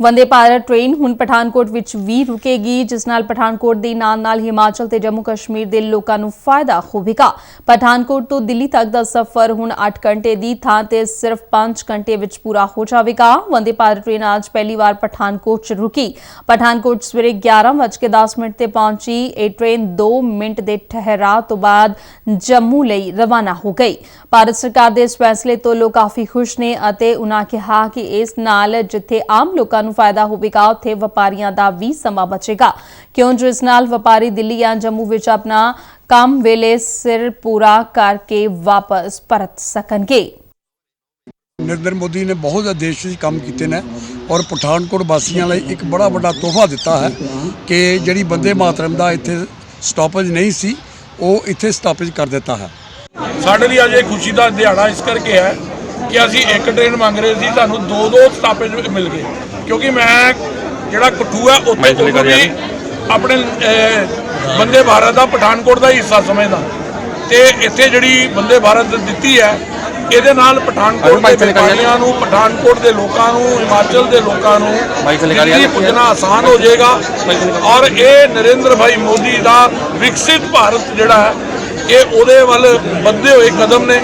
Vande Bharat train ਹੁਣ ਪਠਾਨਕੋਟ ਵਿੱਚ ਵੀ ਰੁਕੇਗੀ, ਜਿਸ ਨਾਲ ਪਠਾਨਕੋਟ ਦੇ ਨਾਲ-ਨਾਲ ਹਿਮਾਚਲ ਤੇ ਜੰਮੂ ਕਸ਼ਮੀਰ ਦੇ ਲੋਕਾਂ ਨੂੰ ਫਾਇਦਾ ਹੋਵੇਗਾ। ਪਠਾਨਕੋਟ ਤੋਂ ਦਿੱਲੀ ਤੱਕ ਦਾ ਸਫ਼ਰ ਹੁਣ 8 ਘੰਟੇ ਦੀ ਥਾਂ ਤੇ ਸਿਰਫ 5 ਘੰਟੇ ਵਿੱਚ ਪੂਰਾ ਹੋ ਜਾਵੇਗਾ। ਵੰਦੇ ਭਾਰਤ ਟ੍ਰੇਨ ਅੱਜ ਪਹਿਲੀ ਵਾਰ ਪਠਾਨਕੋਟ 'ਚ ਰੁਕੀ। ਪਠਾਨਕੋਟ ਸਵੇਰੇ 11:10 ਮਿੰਟ ਤੇ ਪਹੁੰਚੀ। ਇਹ ਟ੍ਰੇਨ 2 ਮਿੰਟ ਦੇ ਠਹਿਰਾਅ ਤੋਂ ਬਾਅਦ ਜੰਮੂ ਲਈ ਰਵਾਨਾ ਹੋ ਗਈ। ਭਾਰਤ ਸਰਕਾਰ ਦੇ ਇਸ ਫੈਸਲੇ ਤੋਂ ਲੋਕ ਕਾਫੀ ਖੁਸ਼ ਨੇ ਅਤੇ ਉਨ੍ਹਾਂ ਕਿਹਾ ਕਿ ਇਸ ਨਾਲ ਜਿੱਥੇ ਆਮ ਲੋਕਾਂ ਨੂੰ ਫਾਇਦਾ ਹੋਵੇਗਾ ਉੱਥੇ ਵਪਾਰੀਆਂ ਦਾ ਵੀ ਸਮਾਂ ਬਚੇਗਾ। ਕਿਉਂ ਜੋ ਇਸ ਨਾਲ ਵਪਾਰੀ ਦਿੱਲੀ ਜਾਂ ਜੰਮੂ ਵਿੱਚ ਆਪਣਾ ਕੰਮ ਵੇਲੇ ਸਿਰ ਪੂਰਾ ਕਰਕੇ ਵਾਪਸ ਪਰਤ ਸਕਣਗੇ? ਨਰਿੰਦਰ ਮੋਦੀ ਨੇ ਬਹੁਤ ਦੇਸ਼ ਵਿੱਚ ਕੰਮ ਕੀਤੇ ਨੇ ਔਰ ਪਠਾਨਕੋਟ ਵਾਸੀਆਂ ਲਈ ਇੱਕ ਬੜਾ ਵੱਡਾ ਤੋਹਫਾ ਦਿੱਤਾ ਹੈ ਕਿ ਜਿਹੜੀ ਬੰਦੇ ਮਾਤਰਮ ਦਾ ਇੱਥੇ ਸਟਾਪੇਜ ਨਹੀਂ ਸੀ ਉਹ ਇੱਥੇ ਸਟਾਪੇਜ ਕਰ ਦਿੱਤਾ ਹੈ। ਸਾਡੇ ਲਈ ਅੱਜ ਇਹ ਖੁਸ਼ੀ ਦਾ ਦਿਹਾੜਾ ਇਸ ਕਰਕੇ ਹੈ ਕਿ ਅਸੀਂ ਇੱਕ ਟ੍ਰੇਨ ਮੰਗ ਰਹੇ ਸੀ ਸਾਨੂੰ ਦੋ ਦੋ ਸਟਾਪੇਜ ਮਿਲ ਗਏ। ਕਿਉਂਕਿ ਮੈਂ ਜਿਹੜਾ ਕਠੂਆ ਉੱਥੇ ਉਦੋਂ ਵੀ ਆਪਣੇ ਬੰਦੇ ਭਾਰਤ ਦਾ ਪਠਾਨਕੋਟ ਦਾ ਹੀ ਹਿੱਸਾ ਸਮਝਦਾ। ਤੇ ਇੱਥੇ ਜਿਹੜੀ ਬੰਦੇ ਭਾਰਤ ਦਿੱਤੀ ਹੈ ਇਹਦੇ ਨਾਲ ਪਠਾਨਕੋਟ ਦੇ ਵਪਾਰੀਆਂ ਨੂੰ ਪਠਾਨਕੋਟ ਦੇ ਲੋਕਾਂ ਨੂੰ ਹਿਮਾਚਲ ਦੇ ਲੋਕਾਂ ਨੂੰ ਦਿੱਲੀ ਪੁੱਜਣਾ ਆਸਾਨ ਹੋ ਜਾਏਗਾ। ਔਰ ਇਹ ਨਰਿੰਦਰ ਭਾਈ ਮੋਦੀ ਦਾ ਵਿਕਸਿਤ ਭਾਰਤ ਜਿਹੜਾ ਹੈ ਇਹ ਉਹਦੇ ਵੱਲ ਵੱਧਦੇ ਹੋਏ ਕਦਮ ਨੇ।